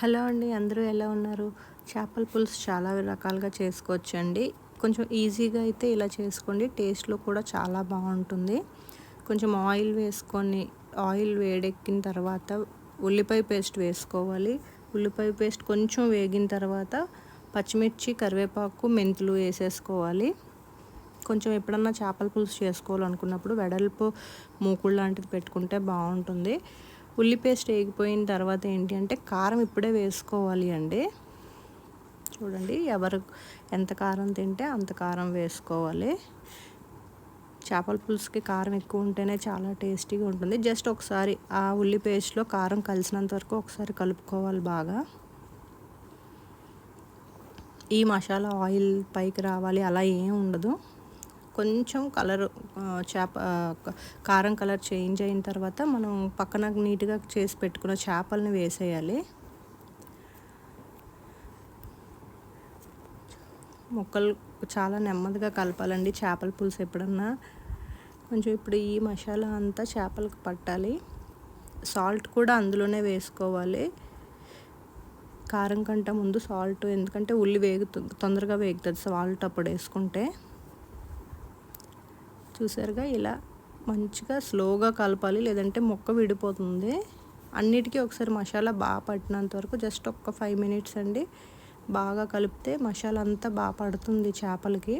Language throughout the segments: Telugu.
హలో అండి అందరూ ఎలా ఉన్నారు? చేపల పులుసు చాలా రకాలుగా చేసుకోవచ్చండి. కొంచెం ఈజీగా అయితే ఇలా చేసుకోండి. టేస్ట్లో కూడా చాలా బాగుంటుంది. కొంచెం ఆయిల్ వేసుకొని ఆయిల్ వేడెక్కిన తర్వాత ఉల్లిపాయ పేస్ట్ వేసుకోవాలి. ఉల్లిపాయ పేస్ట్ కొంచెం వేగిన తర్వాత పచ్చిమిర్చి కరివేపాకు మెంతులు వేసేసుకోవాలి. కొంచెం ఎప్పుడన్నా చేపల పులుసు చేసుకోవాలనుకున్నప్పుడు వెడల్పు మూకుడు లాంటిది పెట్టుకుంటే బాగుంటుంది. ఉల్లి పేస్ట్ వేగిపోయిన తర్వాత ఏంటి అంటే కారం ఇప్పుడే వేసుకోవాలి అండి. చూడండి ఎవరు ఎంత కారం తింటే అంత కారం వేసుకోవాలి. చేపల పులుసుకి కారం ఎక్కువ ఉంటేనే చాలా టేస్టీగా ఉంటుంది. జస్ట్ ఒకసారి ఆ ఉల్లి పేస్ట్లో కారం కలిసినంత వరకు ఒకసారి కలుపుకోవాలి బాగా. ఈ మసాలా ఆయిల్ పైకి రావాలి అలా ఏం ఉండదు. కొంచెం కలర్ చేప కారం కలర్ చేంజ్ అయిన తర్వాత మనం పక్కన నీట్గా చేసి పెట్టుకున్న చేపల్ని వేసేయాలి. ముక్కలు చాలా నెమ్మదిగా కలపాలండి చేపల పులుసు ఎప్పుడన్నా. కొంచెం ఇప్పుడు ఈ మసాలా అంతా చేపలకు పట్టాలి. సాల్ట్ కూడా అందులోనే వేసుకోవాలి. కారం కంటే ముందు సాల్ట్ ఎందుకంటే ఉల్లి వేగుతుంది తొందరగా వేగుతుంది సాల్ట్ అప్పుడు వేసుకుంటే. చూసారుగా ఇలా మంచిగా స్లోగా కలపాలి లేదంటే మొక్క విడిపోతుంది. అన్నిటికీ ఒకసారి మసాలా బాగా పట్టినంత వరకు జస్ట్ ఒక్క ఫైవ్ మినిట్స్ అండి. బాగా కలిపితే మసాలా అంతా బాగా పడుతుంది చేపలకి.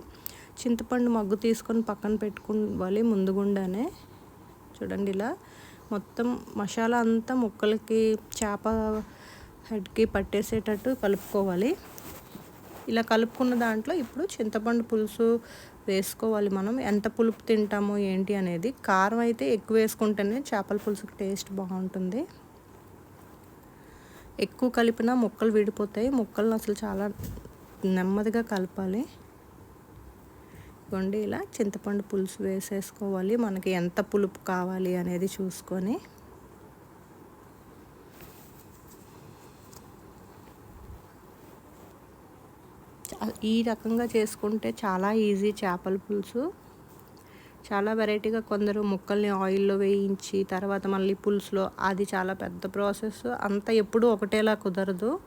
చింతపండు మగ్గు తీసుకొని పక్కన పెట్టుకోవాలి ముందుగుండానే. చూడండి ఇలా మొత్తం మసాలా అంతా ముక్కలకి చేప హెడ్కి పట్టేసేటట్టు కలుపుకోవాలి. ఇలా కలుపుకున్న దాంట్లో ఇప్పుడు చింతపండు పులుసు వేసుకోవాలి మనం. ఎంత పులుపు తింటామో ఏంటి అనేది. కారం అయితే ఎక్కువ వేసుకుంటేనే చేపల పులుసుకి టేస్ట్ బాగుంటుంది. ఎక్కువ కలిపినా ముక్కలు విడిపోతాయి. ముక్కలను అసలు చాలా నెమ్మదిగా కలపాలి. ఇవ్వండి ఇలా చింతపండు పులుసు వేసేసుకోవాలి. మనకి ఎంత పులుపు కావాలి అనేది చూసుకొని. ఈ రకంగా చేసుకుంటే చాలా ఈజీ చేపల పులుసు. చాలా వెరైటీగా కొందరు ముక్కల్ని ఆయిల్లో వేయించి తర్వాత మళ్ళీ పులుసులో అది చాలా పెద్ద ప్రాసెస్. అంతా ఎప్పుడు ఒకటేలా కుదరదు.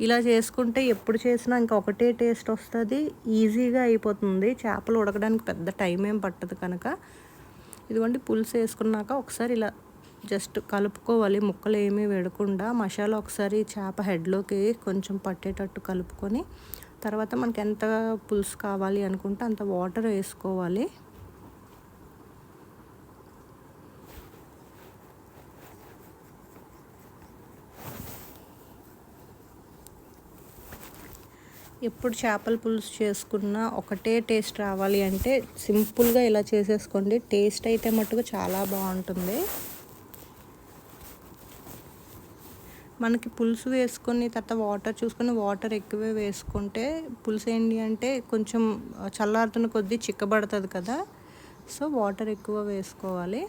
ఇలా చేసుకుంటే ఎప్పుడు చేసినా ఇంకా ఒకటే టేస్ట్ వస్తుంది. ఈజీగా అయిపోతుంది. చేపలు ఉడకడానికి పెద్ద టైం ఏం పట్టదు కనుక. ఇదిగోండి పులుసు వేసుకున్నాక ఒకసారి ఇలా జస్ట్ కలుపుకోవాలి. ముక్కలు ఏమీ వేడకుండా మసాలా ఒకసారి చేప హెడ్లోకి కొంచెం పట్టేటట్టు కలుపుకొని తర్వాత మనకి ఎంత పులుసు కావాలి అనుకుంటే అంత వాటర్ వేసుకోవాలి. ఎప్పుడు చేపల పులుసు చేసుకున్నా ఒకటే టేస్ట్ రావాలి అంటే సింపుల్గా ఇలా చేసేసుకోండి. టేస్ట్ అయితే మట్టుకు చాలా బాగుంటుంది. మనకి పులుసు వేసుకొని తర్వాత వాటర్ చూసుకొని వాటర్ ఎక్కువే వేసుకుంటే పులుసు ఏంటి అంటే కొంచెం చల్లారుతున్న కొద్దీ చిక్కబడుతుంది కదా. సో వాటర్ ఎక్కువ వేసుకోవాలి.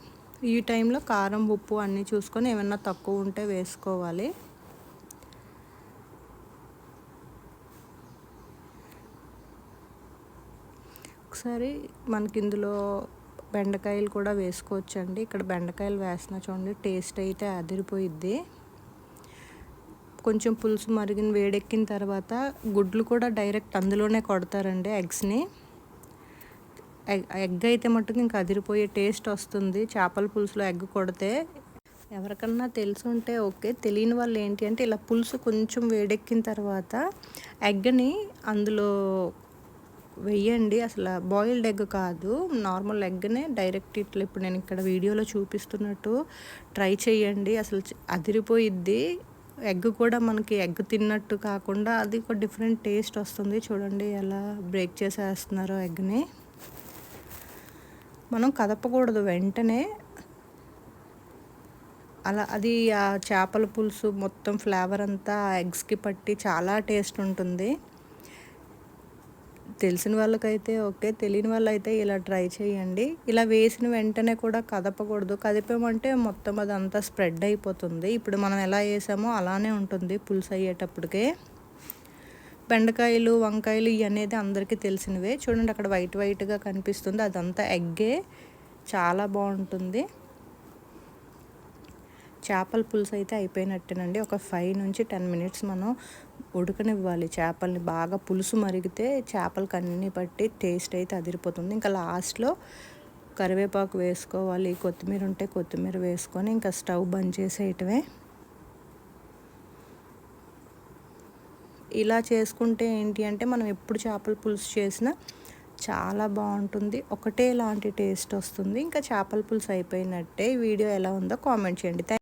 ఈ టైంలో కారం ఉప్పు అన్నీ చూసుకొని ఏమన్నా తక్కువ ఉంటే వేసుకోవాలి. ఒకసారి మనకి ఇందులో బెండకాయలు కూడా వేసుకోవచ్చండి. ఇక్కడ బెండకాయలు వేసిన చూడండి టేస్ట్ అయితే అదిరిపోయిద్ది. కొంచెం పులుసు మరిగిన వేడెక్కిన తర్వాత గుడ్లు కూడా డైరెక్ట్ అందులోనే కొడతారండి ఎగ్స్ని. ఎగ్ అయితే మటుకు ఇంకా అదిరిపోయే టేస్ట్ వస్తుంది. చేపల పులుసులో ఎగ్ కొడితే ఎవరికన్నా తెలుసుంటే ఓకే. తెలియని వాళ్ళు ఏంటి అంటే ఇలా పులుసు కొంచెం వేడెక్కిన తర్వాత ఎగ్ని అందులో వెయ్యండి అసలు బాయిల్డ్ ఎగ్ కాదు. నార్మల్ ఎగ్నే డైరెక్ట్ ఇట్లా ఇప్పుడు నేను ఇక్కడ వీడియోలో చూపిస్తున్నట్టు ట్రై చేయండి. అసలు అదిరిపోయిద్ది. ఎగ్ కూడా మనకి ఎగ్ తిన్నట్టు కాకుండా అది ఒక డిఫరెంట్ టేస్ట్ వస్తుంది. చూడండి ఎలా బ్రేక్ చేసేస్తున్నారో ఎగ్ని. మనం కదపకూడదు. వెంటనే అలా అది ఆ చేపల పులుసు మొత్తం ఫ్లేవర్ అంతా ఎగ్స్కి పట్టి చాలా టేస్ట్ ఉంటుంది. తెలిసిన వాళ్ళకైతే ఓకే తెలియని వాళ్ళైతే ఇలా ట్రై చేయండి. ఇలా వేసిన వెంటనే కూడా కదపకూడదు. కదిపామంటే మొత్తం అదంతా స్ప్రెడ్ అయిపోతుంది. ఇప్పుడు మనం ఎలా వేసామో అలానే ఉంటుంది పులుసు అయ్యేటప్పటికే. బెండకాయలు వంకాయలు ఇవి అనేది అందరికీ తెలిసినవే. చూడండి అక్కడ వైట్ వైట్గా కనిపిస్తుంది. అదంతా ఎగ్గే. చాలా బాగుంటుంది. చేపల పులుసు అయితే అయిపోయినట్టేనండి. ఒక ఫైవ్ నుంచి టెన్ మినిట్స్ మనం ఉడకనివ్వాలి. చేపల్ని బాగా పులుసు మరిగితే చేపలకి అన్ని పట్టి టేస్ట్ అయితే అదిరిపోతుంది. ఇంకా లాస్ట్లో కరివేపాకు వేసుకోవాలి. కొత్తిమీర ఉంటే కొత్తిమీర వేసుకొని ఇంకా స్టవ్ బంద్ చేసేయటమే. ఇలా చేసుకుంటే ఏంటి అంటే మనం ఎప్పుడు చేపల పులుసు చేసినా చాలా బాగుంటుంది. ఒకటే లాంటి టేస్ట్ వస్తుంది. ఇంకా చేపల పులుసు అయిపోయినట్టే వీడియో ఎలా ఉందో కామెంట్ చేయండి.